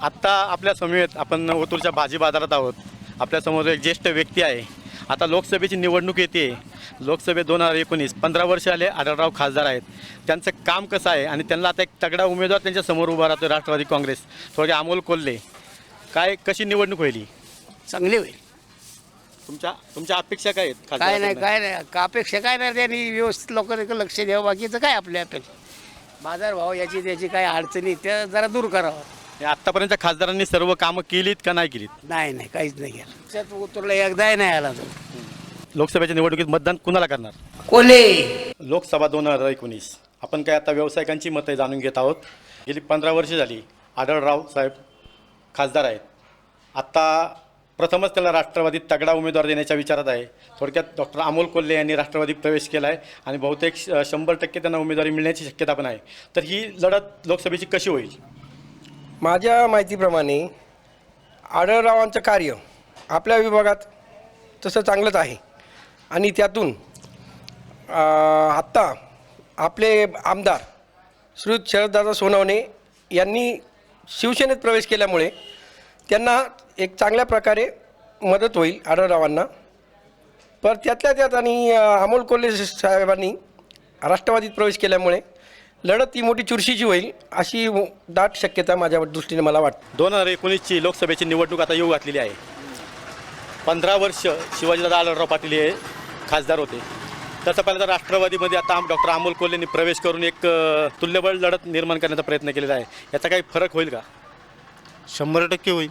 आत्ता आपल्या समेत आपण ओतूरच्या भाजी बाजारात आहोत. आपल्यासमोर एक ज्येष्ठ व्यक्ती आहे. आता लोकसभेची निवडणूक येते. लोकसभेत दोन हजार एकोणीस पंधरा वर्ष आले आढळराव खासदार आहेत. त्यांचं काम कसं आहे आणि त्यांना आता एक तगडा उमेदवार त्यांच्यासमोर उभा राहतो राष्ट्रवादी काँग्रेस. थोडे अमोल कोल्हे काय कशी निवडणूक होईल ही? चांगली होईल. तुमच्या तुमच्या अपेक्षा काय आहेत काय नाही खासदाराकडनं? काय नाही. का अपेक्षा काय नाही त्यांनी? व्यवस्थित लोकांकडे लक्ष द्यावं. बाकीचं काय आपल्या अपेक्षा? बाजारभाव याची त्याची काय अडचणी त्या जरा दूर करावं. आत्तापर्यंत खासदारांनी सर्व कामं केलीत का नाही केलीत? नाही नाही काहीच नाही केलं. त्यात उतरला एकदाही नाही आला तो. लोकसभेच्या निवडणुकीत मतदान कुणाला करणार? कोले! लोकसभा दोन हजार एकोणीस. आपण काय आता व्यावसायिकांची मतं जाणून घेत आहोत. गेली पंधरा वर्ष झाली आढळराव साहेब खासदार आहेत. आत्ता प्रथमच त्याला राष्ट्रवादीत तगडा उमेदवार देण्याच्या विचारात आहे. थोडक्यात डॉक्टर अमोल कोल्हे यांनी राष्ट्रवादीत प्रवेश केला आहे आणि बहुतेक शंभर टक्के त्यांना उमेदवारी मिळण्याची शक्यता पण आहे. तर ही लढत लोकसभेची कशी होईल? माझ्या माहितीप्रमाणे आढळरावांचं कार्य आपल्या विभागात तसं चांगलंच आहे. आणि त्यातून आत्ता आपले आमदार श्रीयुत शरददादा सोनवणे यांनी शिवसेनेत प्रवेश केल्यामुळे त्यांना एक चांगल्या प्रकारे मदत होईल आढळरावांना. पर त्यातल्या त्यात आणि अमोल कोल्हे साहेबांनी राष्ट्रवादीत प्रवेश केल्यामुळे लढत ही मोठी चुरशीची होईल अशी दाट शक्यता माझ्या दृष्टीने मला वाटते. दोन हजार एकोणीसची लोकसभेची निवडणूक आता येऊ घातलेली आहे. पंधरा वर्ष शिवाजीदादा आढळराव पाटील हे खासदार होते. तसं पाहिलं तर राष्ट्रवादीमध्ये आता डॉक्टर अमोल कोल्हेंनी प्रवेश करून एक तुल्यबळ लढत निर्माण करण्याचा प्रयत्न केलेला आहे. याचा काही फरक होईल का? शंभर टक्के होईल.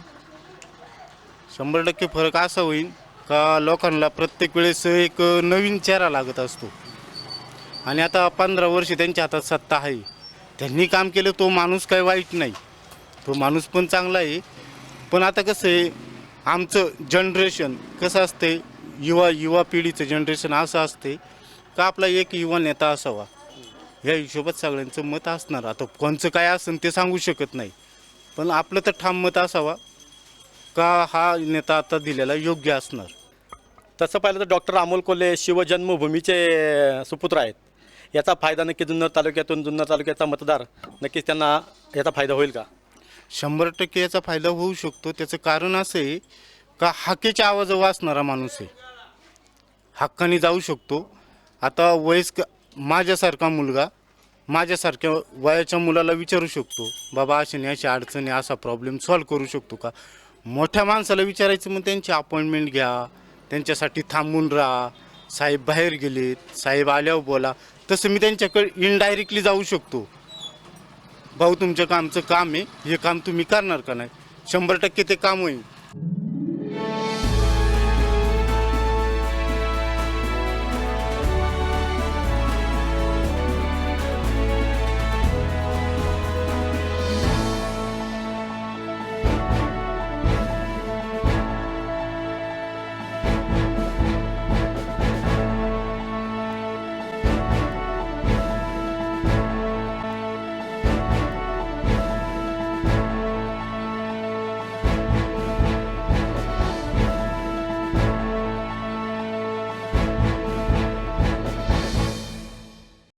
शंभर टक्के फरक असा होईल का लोकांना प्रत्येक वेळेस एक नवीन चेहरा लागत असतो. आणि आता पंधरा वर्ष त्यांच्या हातात सत्ता आहे. त्यांनी काम केलं तो माणूस काही वाईट नाही. तो माणूस पण चांगला आहे. पण आता कसं आहे आमचं जनरेशन कसं असते युवा युवा पिढीचं जनरेशन असं असते का आपला एक युवा नेता असावा? या हिशोबात सगळ्यांचं मत असणार. आता कोणचं काय असेल ते सांगू शकत नाही. पण आपलं तर ठाम मत असावा का हा नेता आता दिलेला योग्य असणार? तसं पाहिलं तर डॉक्टर अमोल कोल्हे शिवजन्मभूमीचे सुपुत्र आहेत. याचा फायदा नक्की जुन्नर तालुक्यातून जुन्नर तालुक्याचा मतदार नक्कीच त्यांना याचा फायदा होईल का? शंभर टक्के याचा फायदा होऊ शकतो. त्याचं कारण असं आहे का हाकेच्या आवाज वाचणारा माणूस आहे. हक्काने जाऊ शकतो. आता वयस्क माझ्यासारखा मुलगा माझ्यासारख्या वयाच्या मुलाला विचारू शकतो. बाबा अशी नाही अशी अडचणी असा प्रॉब्लेम सॉल्व करू शकतो का? मोठ्या माणसाला विचारायचं मग त्यांची अपॉइंटमेंट घ्या. त्यांच्यासाठी थांबून राहा. साहेब बाहेर गेलेत. साहेब आल्यावर बोला. तसं मी त्यांच्याकडे इनडायरेक्टली जाऊ शकतो. भाऊ तुमच्या कामचं काम आहे. हे काम तुम्ही करणार का नाही? शंभर टक्के ते काम होईल.